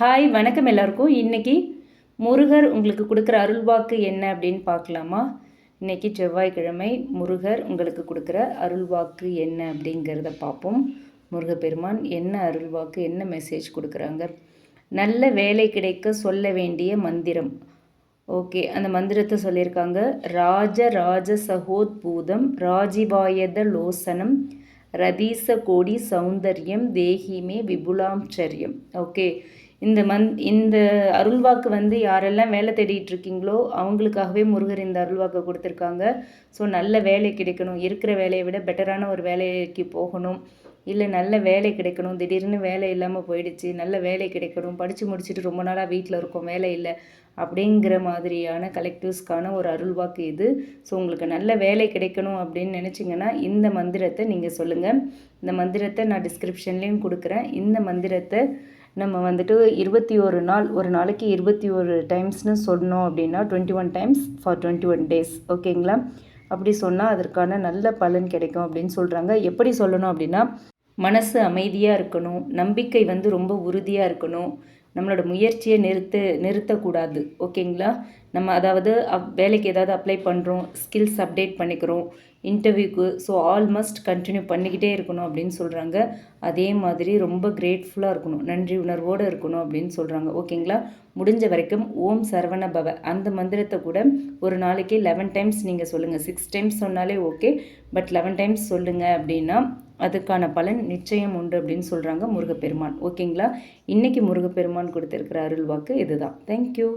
Hi வணக்கம் எல்லாருக்கும். இன்றைக்கி முருகர் உங்களுக்கு கொடுக்குற அருள்வாக்கு என்ன அப்படின்னு பார்க்கலாமா? இன்றைக்கி செவ்வாய்க்கிழமை முருகர் உங்களுக்கு கொடுக்குற அருள்வாக்கு என்ன அப்படிங்கிறத பார்ப்போம். முருகப்பெருமான் என்ன அருள்வாக்கு என்ன மெசேஜ் கொடுக்குறாங்க? நல்ல வேலை கிடைக்க சொல்ல வேண்டிய மந்திரம். ஓகே அந்த மந்திரத்தை சொல்லியிருக்காங்க. ராஜ ராஜ சகோத்பூதம் ராஜிவாயத லோசனம் ரதீச கோடி சௌந்தர்யம் தேகிமே விபுலாச்சரியம் ஓகே இந்த மந் இந்த அருள்வாக்கு வந்து யாரெல்லாம் வேலை தேடிட்டு இருக்கீங்களோ அவங்களுக்காகவே முருகர் இந்த அருள்வாக்கை கொடுத்துருக்காங்க. ஸோ நல்ல வேலை கிடைக்கணும். இருக்கிற வேலையை விட பெட்டரான ஒரு வேலைக்கு போகணும். இல்லை நல்ல வேலை கிடைக்கணும். திடீர்னு வேலை இல்லாமல் போயிடுச்சு. நல்ல வேலை கிடைக்கணும். படித்து முடிச்சுட்டு ரொம்ப நாளாக வீட்டில் இருக்கோம். வேலை இல்லை. அப்படிங்கிற மாதிரியான கலெக்டிவ்ஸ்க்கான ஒரு அருள்வாக்கு இது. ஸோ உங்களுக்கு நல்ல வேலை கிடைக்கணும் அப்படின்னு நினச்சிங்கன்னா இந்த மந்திரத்தை நீங்கள் சொல்லுங்கள் இந்த மந்திரத்தை நான் டிஸ்கிரிப்ஷன்லேயும் கொடுக்குறேன். இந்த மந்திரத்தை நம்ம வந்துட்டு இருபத்தி ஒரு நாள் ஒரு நாளைக்கு இருபத்தி ஒரு டைம்ஸ்னு சொன்னோம் அப்படின்னா twenty one times for twenty one days ஓகேங்களா அப்படி சொன்னால் அதற்கான நல்ல பலன் கிடைக்கும் அப்படின்னு சொல்கிறாங்க எப்படி சொல்லணும் அப்படின்னா மனசு அமைதியாக இருக்கணும். நம்பிக்கை வந்து ரொம்ப உறுதியாக இருக்கணும். நம்மளோட முயற்சியை நிறுத்த நிறுத்தக்கூடாது. ஓகேங்களா? நம்ம அதாவது அப் வேலைக்கு ஏதாவது அப்ளை பண்ணுறோம் ஸ்கில்ஸ் அப்டேட் பண்ணிக்கிறோம் இன்டர்வியூக்கு ஸோ ஆல்மோஸ்ட் கண்டினியூ பண்ணிக்கிட்டே இருக்கணும் அப்படின்னு சொல்கிறாங்க அதே மாதிரி ரொம்ப கிரேட்ஃபுல்லாக இருக்கணும் நன்றி உணர்வோடு இருக்கணும் அப்படின்னு சொல்கிறாங்க ஓகேங்களா? முடிஞ்ச வரைக்கும் ஓம் சரவண பவ. அந்த மந்திரத்தை கூட ஒரு நாளைக்கு லெவன் டைம்ஸ் நீங்கள் சொல்லுங்கள் சிக்ஸ் டைம்ஸ் சொன்னாலே ஓகே பட் லெவன் டைம்ஸ் சொல்லுங்கள் அப்படின்னா அதுக்கான பலன் நிச்சயம் உண்டு அப்படின்னு சொல்கிறாங்க முருகப்பெருமான். ஓகேங்களா? இன்றைக்கி முருகப்பெருமான் கொடுத்துருக்கிற அருள்வாக்கு இதுதான். தேங்க்யூ